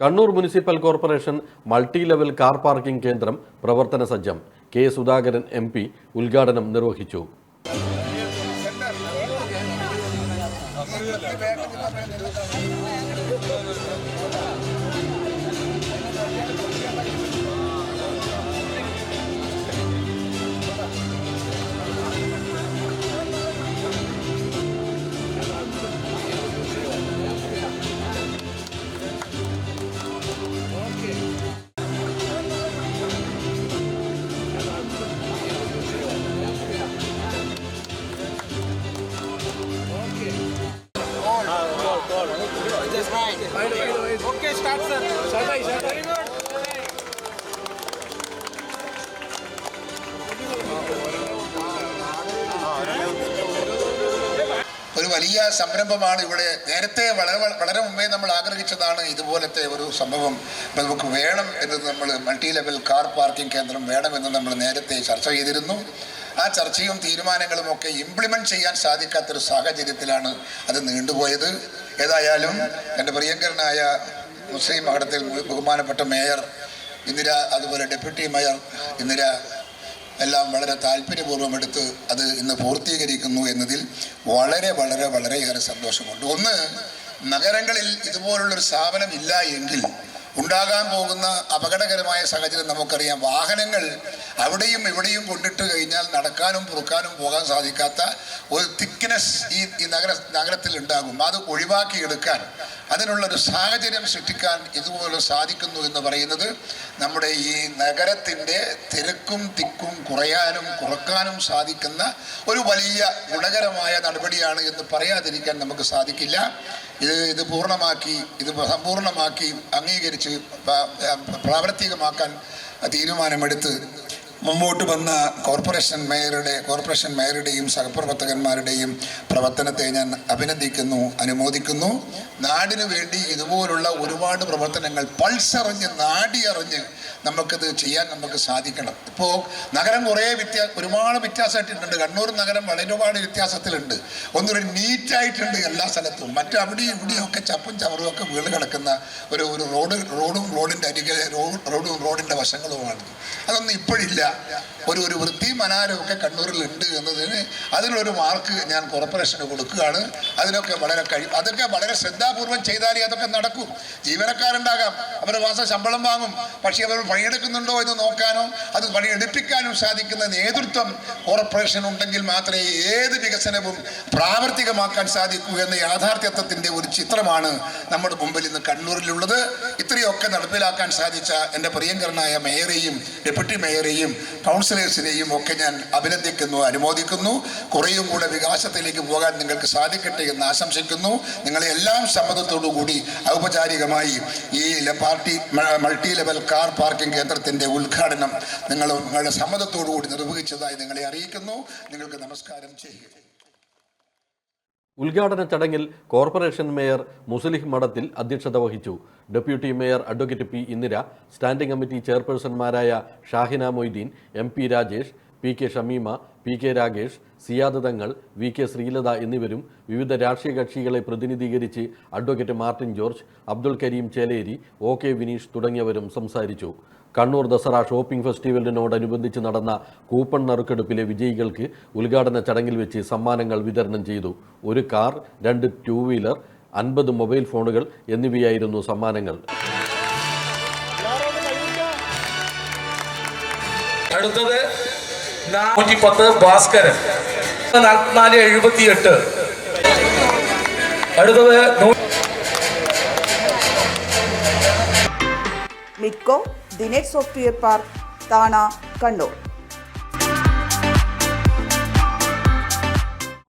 Kannur municipal corporation multi level car parking കേന്ദ്രം പ്രവർത്തന സജ്ജം കെ സുധാകരൻ എം പി ഉദ്ഘാടനം നിർവഹിച്ചു. Okay, start, sir. Shut shut Very good. ഒരു വലിയ സംരംഭമാണ് ഇവിടെ. നേരത്തെ വളരെ വളരെ മുമ്പേ നമ്മൾ ആഗ്രഹിച്ചതാണ് ഇതുപോലത്തെ ഒരു സംഭവം. നമുക്ക് വേണം എന്ന് നമ്മൾ മൾട്ടി ലെവൽ കാർ പാർക്കിംഗ് കേന്ദ്രം വേണമെന്ന് നമ്മൾ നേരത്തെ ചർച്ച ചെയ്തിരുന്നു. ആ ചർച്ചയും തീരുമാനങ്ങളും ഒക്കെ ഇംപ്ലിമെന്റ് ചെയ്യാൻ സാധിക്കാത്തൊരു സാഹചര്യത്തിലാണ് അത് നീണ്ടുപോയത്. ഏതായാലും എന്റെ പ്രിയങ്കരനായ മുസ്ലിം മഠത്തിൽ ബഹുമാനപ്പെട്ട മേയർ ഇന്ദിര അതുപോലെ ഡെപ്യൂട്ടി മേയർ ഇന്ദിര എല്ലാം വളരെ താല്പര്യപൂർവം എടുത്ത് അത് ഇന്ന് പൂർത്തീകരിക്കുന്നു എന്നതിൽ വളരെ വളരെ വളരെയേറെ സന്തോഷമുണ്ട്. ഒന്ന് നഗരങ്ങളിൽ ഇതുപോലുള്ളൊരു സ്ഥാപനം ഇല്ല എങ്കിൽ ഉണ്ടാകാൻ പോകുന്ന അപകടകരമായ സാഹചര്യം നമുക്കറിയാം. വാഹനങ്ങൾ അവിടെയും ഇവിടെയും കൊണ്ടിട്ട് കഴിഞ്ഞാൽ നടക്കാനും പുറക്കാനും പോകാൻ സാധിക്കാത്ത ഒരു തിക്നെസ് ഈ ഈ നഗര നഗരത്തിൽ ഉണ്ടാകും. അത് ഒഴിവാക്കിയെടുക്കാൻ അതിനുള്ളൊരു സാഹചര്യം സൃഷ്ടിക്കാൻ ഇതുപോലെ സാധിക്കുന്നു എന്ന് പറയുന്നത് നമ്മുടെ ഈ നഗരത്തിന്റെ തിരക്കും തിക്കും കുറയാനും കുറക്കാനും സാധിക്കുന്ന ഒരു വലിയ ഗുണകരമായ നടപടിയാണ് എന്ന് പറയാതിരിക്കാൻ നമുക്ക് സാധിക്കില്ല. ഇത് ഇത് പൂർണമാക്കി ഇത് സമ്പൂർണമാക്കി അംഗീകരിച്ച് പ- പ്രാവർത്തികമാക്കാൻ തീരുമാനമെടുത്ത് മുമ്പോട്ട് വന്ന കോർപ്പറേഷൻ മേയറുടെ കോർപ്പറേഷൻ മേയറുടെയും സഹപ്രവർത്തകന്മാരുടെയും പ്രവർത്തനത്തെ ഞാൻ അഭിനന്ദിക്കുന്നു അനുമോദിക്കുന്നു. നാടിനു വേണ്ടി ഇതുപോലുള്ള ഒരുപാട് പ്രവർത്തനങ്ങൾ പൾസറിഞ്ഞ് നാടിയറിഞ്ഞ് നമുക്കത് ചെയ്യാൻ നമുക്ക് സാധിക്കണം. ഇപ്പോൾ നഗരം കുറേ വ്യത്യാ ഒരുപാട് വ്യത്യാസമായിട്ടുണ്ട്. കണ്ണൂർ നഗരം വളരെ ഒരുപാട് വ്യത്യാസത്തിലുണ്ട്. ഒന്നൊരു നീറ്റായിട്ടുണ്ട് എല്ലാ സ്ഥലത്തും. മറ്റു അവിടെയും ഇവിടെയും ഒക്കെ ചപ്പും ചവറും ഒക്കെ വീണ് കിടക്കുന്ന ഒരു ഒരു റോഡ് റോഡും റോഡിന്റെ അരികെ റോഡ് റോഡും റോഡിന്റെ വശങ്ങളുമാണ്. അതൊന്നും ഇപ്പോഴില്ല. ഒരു ഒരു വൃത്തിയും അനാരവും ഒക്കെ കണ്ണൂരിൽ ഉണ്ട് എന്നതിന് അതിനൊരു മാർക്ക് ഞാൻ കോർപ്പറേഷന് കൊടുക്കുകയാണ്. അതിനൊക്കെ വളരെ കഴി അതൊക്കെ വളരെ ശ്രദ്ധാപൂർവം ചെയ്താലേ അതൊക്കെ നടക്കൂ. ജീവനക്കാരുണ്ടാകാം. അവരുടെ മാസം ശമ്പളം വാങ്ങും. പക്ഷേ അവർ പണിയെടുക്കുന്നുണ്ടോ എന്ന് നോക്കാനോ അത് പണിയെടുപ്പിക്കാനോ സാധിക്കുന്ന നേതൃത്വം കോർപ്പറേഷൻ ഉണ്ടെങ്കിൽ മാത്രമേ ഏത് വികസനവും പ്രാവർത്തികമാക്കാൻ സാധിക്കൂ എന്ന യാഥാർത്ഥ്യത്വത്തിന്റെ ഒരു ചിത്രമാണ് നമ്മുടെ മുമ്പിൽ ഇന്ന് കണ്ണൂരിലുള്ളത്. ഇത്രയൊക്കെ നടപ്പിലാക്കാൻ സാധിച്ച എന്റെ പ്രിയങ്കരനായ മേയറേയും ഡെപ്യൂട്ടി മേയറേയും കൗൺസിലേഴ്സിനെയും ഒക്കെ ഞാൻ അഭിനന്ദിക്കുന്നു അനുമോദിക്കുന്നു. കുറേയും കൂടെ വികാസത്തിലേക്ക് പോകാൻ നിങ്ങൾക്ക് സാധിക്കട്ടെ എന്ന് ആശംസിക്കുന്നു. നിങ്ങളെ എല്ലാം സമ്മതത്തോടു കൂടി ഔപചാരികമായി ഈ party multi level car parking കേന്ദ്രത്തിന്റെ ഉദ്ഘാടനം നിങ്ങൾ നിങ്ങളുടെ സമ്മതത്തോടുകൂടി നിർവഹിച്ചതായി നിങ്ങളെ അറിയിക്കുന്നു. നിങ്ങൾക്ക് നമസ്കാരം. ചെയ്യുക ഉദ്ഘാടന ചടങ്ങിൽ കോർപ്പറേഷൻ മേയർ മുസ്ലിഹ് മഠത്തിൽ അധ്യക്ഷത വഹിച്ചു. Deputy mayor advocate P Indira standing committee ചെയർപേഴ്സൺമാരായ Shahina Moideen M P Rajesh P K Shameema P K Ragesh Siyad Thangal V K Sreelatha എന്നിവരും വിവിധ രാഷ്ട്രീയ കക്ഷികളെ പ്രതിനിധീകരിച്ച് advocate Martin George Abdul Kareem Cheleri O K Vineesh തുടങ്ങിയവരും സംസാരിച്ചു. Kannur Dussehra shopping ഫെസ്റ്റിവലിനോടനുബന്ധിച്ച് നടന്ന coupon നറുക്കെടുപ്പിലെ വിജയികൾക്ക് ഉദ്ഘാടന ചടങ്ങിൽ വെച്ച് സമ്മാനങ്ങൾ വിതരണം ചെയ്തു. ഒരു കാർ രണ്ട് ടൂ വീലർ അൻപത് മൊബൈൽ ഫോണുകൾ എന്നിവയായിരുന്നു സമ്മാനങ്ങൾ. അടുത്തത് നൂറ്റി പത്ത് ഭാസ്കരൻ. നാൽപ്പത്തിനാല് എഴുപത്തി എട്ട് അടുത്തത് മിഡ്കോ ദിനേഷ് സോഫ്റ്റ്വെയർ പാർക്ക് താണ കണ്ണൂർ.